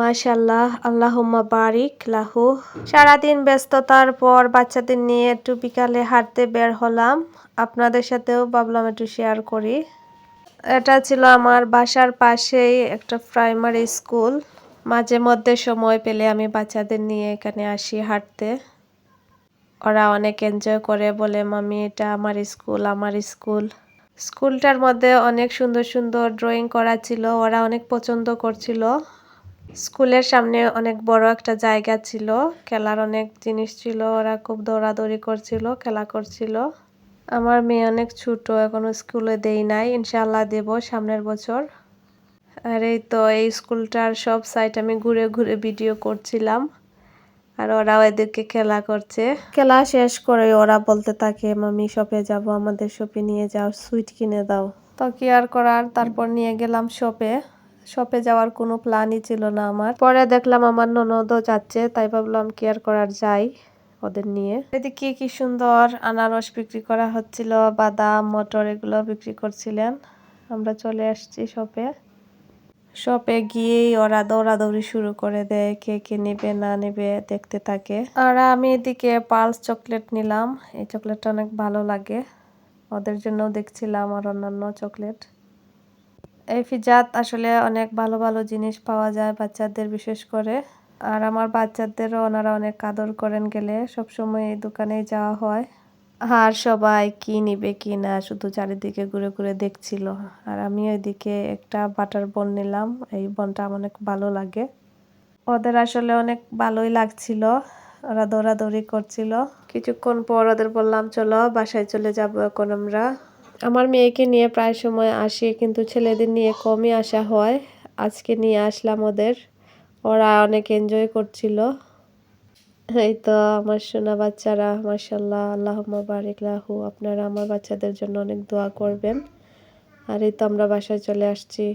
মাশাল্লাহ আল্লাহুম্মা বারিক লাহু। সারাদিন ব্যস্ততার পর বাচ্চাদের নিয়ে একটু বিকালে হাঁটতে বের হলাম। আপনাদের সাথেও ভাবলাম একটু শেয়ার করি। এটা ছিল আমার বাসার পাশেই একটা প্রাইমারি স্কুল মাঝে মধ্যে সময় পেলে আমি বাচ্চাদের নিয়ে এখানে আসি হাঁটতে। ওরা অনেক এনজয় করে বলে মামি এটা আমার স্কুল আমার স্কুল স্কুলটার মধ্যে অনেক সুন্দর সুন্দর ড্রয়িং করা ছিল, ওরা অনেক পছন্দ করছিল। স্কুলের সামনে অনেক বড় একটা জায়গা ছিল। খেলার অনেক জিনিস ছিল, ওরা খুব দৌড়াদৌড়ি করছিল, খেলা করছিল। আমার মেয়ে অনেক ছোট, এখনও স্কুলে দেই নাই। ইনশাল্লাহ দেব সামনের বছর। আর এই তো, এই স্কুলটার সব সাইট আমি ঘুরে ঘুরে ভিডিও করছিলাম। আর ওরাও এদেরকে খেলা করছে। খেলা শেষ করে ওরা বলতে থাকে মামি শপে যাব, আমাদের শপে নিয়ে যাও সুইট কিনে দাও। তো কি আর করার? তারপর নিয়ে গেলাম শপে শপে যাওয়ার কোনো প্ল্যানই ছিল না আমার। পরে দেখলাম আমার ননদও যাচ্ছে, তাই ভাবলাম কেয়ার করার যাই ওদের নিয়ে। এদিকে কি সুন্দর আনারস বিক্রি করা হচ্ছিল, বাদাম, মটর এগুলো বিক্রি করছিলেন। আমরা চলে আসছি শপে শপে গিয়েই ওরা দৌড়াদৌড়ি শুরু করে দেয়, কে কে নেবে, না নেবে, দেখতে থাকে। আর আমি এদিকে পালস চকলেট নিলাম, এই চকলেটটা অনেক ভালো লাগে। ওদের জন্য দেখছিলাম আর অন্যান্য চকলেট এই ফিজাত আসলে অনেক ভালো ভালো জিনিস পাওয়া যায় বাচ্চাদের বিশেষ করে। আর আমার বাচ্চাদেরও ওনারা অনেক আদর করেন গেলে সবসময় এই দোকানেই যাওয়া হয়। আর সবাই কি নিবে কি না শুধু চারিদিকে ঘুরে ঘুরে দেখছিল। আর আমি ওইদিকে একটা বাটার বন নিলাম, এই বনটা আমার অনেক ভালো লাগে। ওদের আসলে অনেক ভালোই লাগছিল, ওরা দৌড়াদৌড়ি করছিল। কিছুক্ষণ পর ওদের বললাম, চলো বাসায় চলে যাব এখন আমরা। আমার মেয়েকে নিয়ে প্রায় সময় আসি, কিন্তু ছেলেদের নিয়ে কমই আসা হয়। আজকে নিয়ে আসলাম ওদের। ওরা অনেক এনজয় করছিল। এই তো আমার সোনা বাচ্চারা মাসাল্লাহ আল্লাহ বারিক লাহু। আপনারা আমার বাচ্চাদের জন্য অনেক দোয়া করবেন। আর এই তো আমরা বাসায় চলে আসছি।